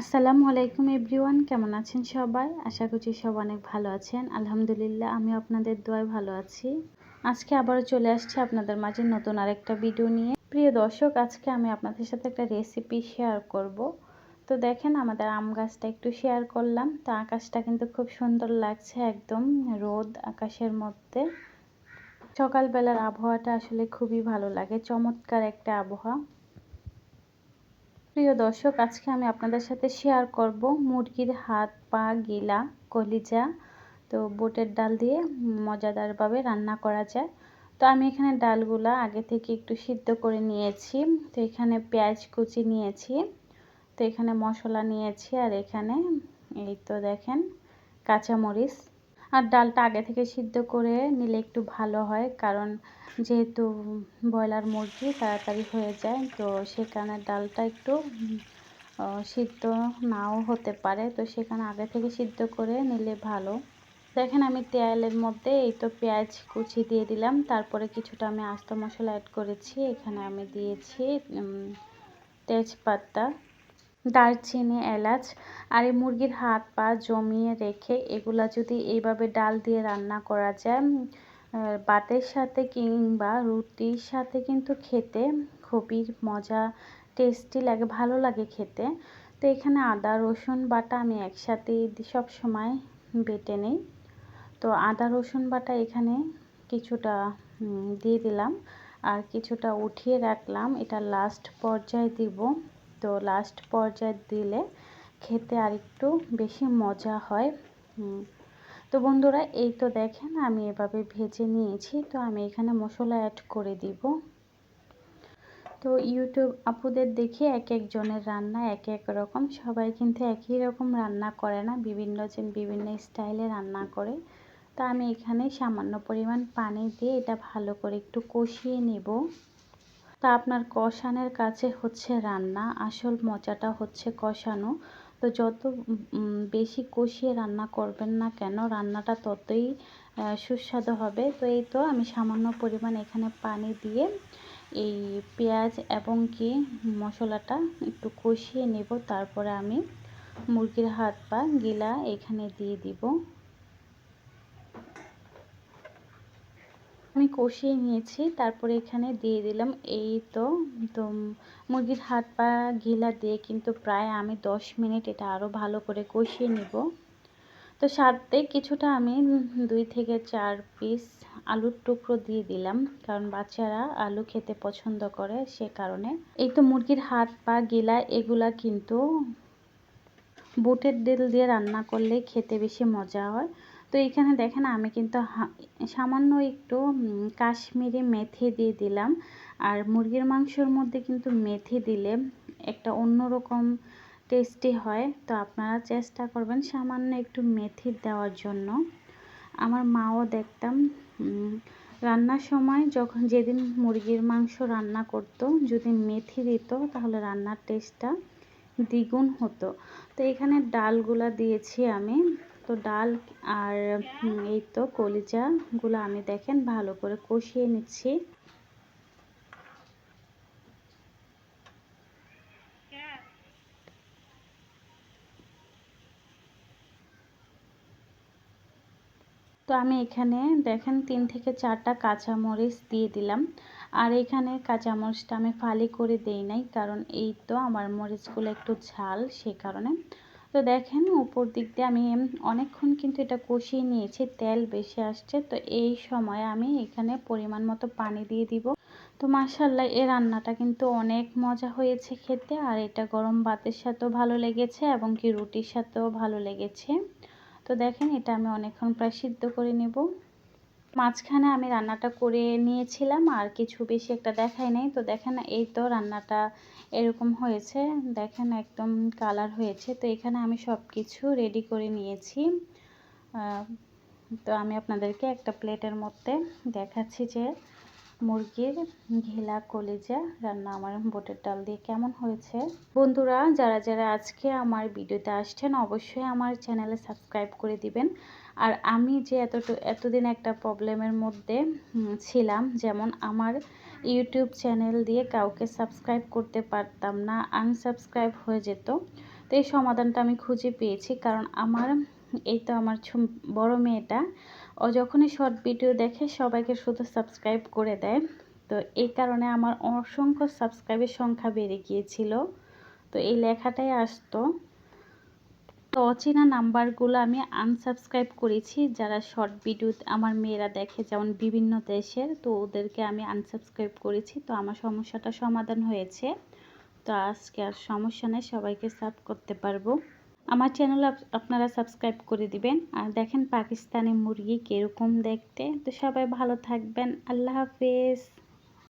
আসসালামু আলাইকুম এভরিওয়ান, কেমন আছেন সবাই? আশা করছি সব অনেক ভালো আছেন। আলহামদুলিল্লাহ আমি আপনাদের দোয়ায় ভালো আছি। আজকে আবারও চলে আসছি আপনাদের মাঝে নতুন আরেকটা ভিডিও নিয়ে। প্রিয় দর্শক, আজকে আমি আপনাদের সাথে একটা রেসিপি শেয়ার করব। তো দেখেন, আমাদের আম গাছটা একটু শেয়ার করলাম। তো আকাশটা কিন্তু খুব সুন্দর লাগছে, একদম রোদ আকাশের মধ্যে। সকালবেলার আবহাওয়াটা আসলে খুবই ভালো লাগে, চমৎকার একটা আবহাওয়া। প্রিয় দর্শক, আজকে আমি আপনাদের সাথে শেয়ার করব মুরগির হাত, পা, গিলা, কলিজা। তো বুটের ডাল দিয়ে মজাদারভাবে রান্না করা যায়। তো আমি এখানে ডালগুলা আগে থেকে একটু সিদ্ধ করে নিয়েছি। তো এখানে পেঁয়াজ কুচি নিয়েছি। তো এখানে মশলা নিয়েছি। আর এখানে এই তো দেখেন কাঁচামরিচ আর ডালটা আগে থেকে সিদ্ধ করে নিলে একটু ভালো হয়, কারণ যেহেতু ব্রয়লার মুরগি তাড়াতাড়ি হয়ে যায়, তো সেখানে ডালটা একটু সিদ্ধ নাও হতে পারে। তো সেখানে আগে থেকে সিদ্ধ করে নিলে ভালো। দেখেন আমি তেলের মধ্যে এই তো পেঁয়াজ কুচি দিয়ে দিলাম, তারপরে কিছুটা আমি আস্ত মশলা অ্যাড করেছি। এখানে আমি দিয়েছি তেজপাতা। দারচিনি, এলাচ আর এই মুরগির হাত, পা জমিয়ে রেখে এগুলা যদি এইভাবে ডাল দিয়ে রান্না করা যায় ভাতের সাথে কিংবা রুটির সাথে কিন্তু খেতে খুবই মজা টেস্টি লাগে, ভালো লাগে খেতে। তো এখানে আদা, রসুন, বাটা আমি একসাথে সব সময় বেটে নেই। তো আদা, রসুন, বাটা এখানে কিছুটা দিয়ে দিলাম আর কিছুটা উঠিয়ে রাখলাম। এটা লাস্ট পর্যায়ে দিব। তো লাস্ট পর্যায়ে দিলে খেতে আরেকটু বেশি মজা হয়। তো বন্ধুরা, এই তো দেখেন আমি এভাবে ভেজে নিয়েছি। তো আমি এখানে মশলা অ্যাড করে দিব। তো ইউটিউব আপুদের দেখে এক একজনের রান্না এক এক রকম। সবাই কিন্তু একই রকম রান্না করে না, বিভিন্ন জন বিভিন্ন স্টাইলে রান্না করে। তো আমি এখানে সামান্য পরিমাণ পানি দিয়ে এটা ভালো করে একটু কষিয়ে নেব। তা আপনার কষানের কাছে হচ্ছে রান্না, আসল মজাটা হচ্ছে কষানো। তো যত বেশি কষিয়ে রান্না করবেন না কেন, রান্নাটা ততই সুস্বাদু হবে। তো এই তো আমি সামান্য পরিমাণ এখানে পানি দিয়ে এই পেঁয়াজ এবং কি মশলাটা একটু কষিয়ে নেব। তারপরে আমি মুরগির হাত পা গিলা এখানে দিয়ে দিব। আমি কষিয়ে নিয়েছি, তারপরে এখানে দিয়ে দিলাম। এই তো তো মুরগির হাত পা ঘিলা দিয়ে কিন্তু প্রায় আমি দশ মিনিট এটা আরও ভালো করে কষিয়ে নিব। তো সাথে কিছুটা আমি দুই থেকে চার পিস আলুর টুকরো দিয়ে দিলাম, কারণ বাচ্চারা আলু খেতে পছন্দ করে সে কারণে। এই তো মুরগির হাত পা গিলা, এগুলা কিন্তু বুটের ডিল দিয়ে রান্না করলে খেতে বেশি মজা হয়। তো এখানে দেখেন আমি কিন্তু সামান্য একটু কাশ্মীরি মেথি দিয়ে দিলাম। আর মুরগির মাংসর মধ্যে কিন্তু মেথি দিলে একটা অন্যরকম টেস্টি হয়। তো আপনারা চেষ্টা করবেন সামান্য একটু মেথি দেওয়ার জন্য। আমার মাও দেখতাম রান্নার সময় যখন যেদিন মুরগির মাংস রান্না করত, যদি মেথি দিত, তাহলে রান্নার টেস্টটা দ্বিগুণ হতো। তো এখানে ডালগুলা দিয়েছি আমি। তো ডাল আর এই তো কলিজাগুলো আমি দেখেন ভালো করে কষিয়ে নিচ্ছি। তো আমি এখানে দেখেন তিন থেকে চারটা কাঁচামরিচ দিয়ে দিলাম। আর এখানে কাঁচামরিচটা আমি ফালি করে দেই নাই, কারণ এই তো আমার মরিচগুলো একটু ঝাল, সে কারণে। তো দেখেন, উপর দিক দিয়ে আমি অনেকক্ষণ কিন্তু এটা কষিয়ে নিয়েছি, তেল বেশি আসছে। তো এই সময় আমি এখানে পরিমাণ মতো পানি দিয়ে দিব। তো মাসাল্লাহ এ রান্নাটা কিন্তু অনেক মজা হয়েছে খেতে। আর এটা গরম ভাতের সাথেও ভালো লেগেছে এবং কি রুটির সাথেও ভালো লেগেছে। তো দেখেন, এটা আমি অনেকক্ষণ প্রায় সিদ্ধ করে নেব। মাঝখানে আমি রান্নাটা করে নিয়েছিলাম, আর কিছু বেশি একটা দেখাই নাই। তো দেখেন, এই তো রান্নাটা এরকম হয়েছে। দেখেন, একদম কালার হয়েছে। তো এখানে আমি সব কিছু রেডি করে নিয়েছি। তো আমি আপনাদেরকে একটা প্লেটের মধ্যে দেখাচ্ছি যে মুরগির ঘিলা, কলিজা রান্না আমার বোটের ডাল দিয়ে কেমন হয়েছে? বন্ধুরা, যারা যারা আজকে আমার ভিডিওতে আসছেন, অবশ্যই আমার চ্যানেলে সাবস্ক্রাইব করে দিবেন। আর আমি যে এতটু, এতদিন একটা প্রবলেমের মধ্যে ছিলাম, যেমন আমার ইউটিউব চ্যানেল দিয়ে কাউকে সাবস্ক্রাইব করতে পারতাম না, আনসাবস্ক্রাইব হয়ে যেত। তো এই সমাধানটা আমি খুঁজে পেয়েছি, কারণ আমার, এই তো আমার বড় মেয়েটা ও যখনই শর্ট ভিডিও দেখে সবাইকে শুধু সাবস্ক্রাইব করে দেয়। তো এই কারণে আমার অসংখ্য সাবস্ক্রাইবের সংখ্যা বেড়ে গিয়েছিল। তো এই লেখাটাই আসতো। তো অচেনা নাম্বারগুলো আমি আনসাবস্ক্রাইব করেছি। যারা শর্ট ভিডিও আমার মেয়েরা দেখে, যেমন বিভিন্ন দেশের, তো ওদেরকে আমি আনসাবস্ক্রাইব করেছি। তো আমার সমস্যাটা সমাধান হয়েছে। তো আজকে আর সমস্যা নেই, সবাইকে সাব করতে পারব। আমার চ্যানেল আপনারা সাবস্ক্রাইব করে দিবেন। আর দেখেন পাকিস্তানি মুরগি কীরকম দেখতে। তো সবাই ভালো থাকবেন। আল্লাহ হাফেজ।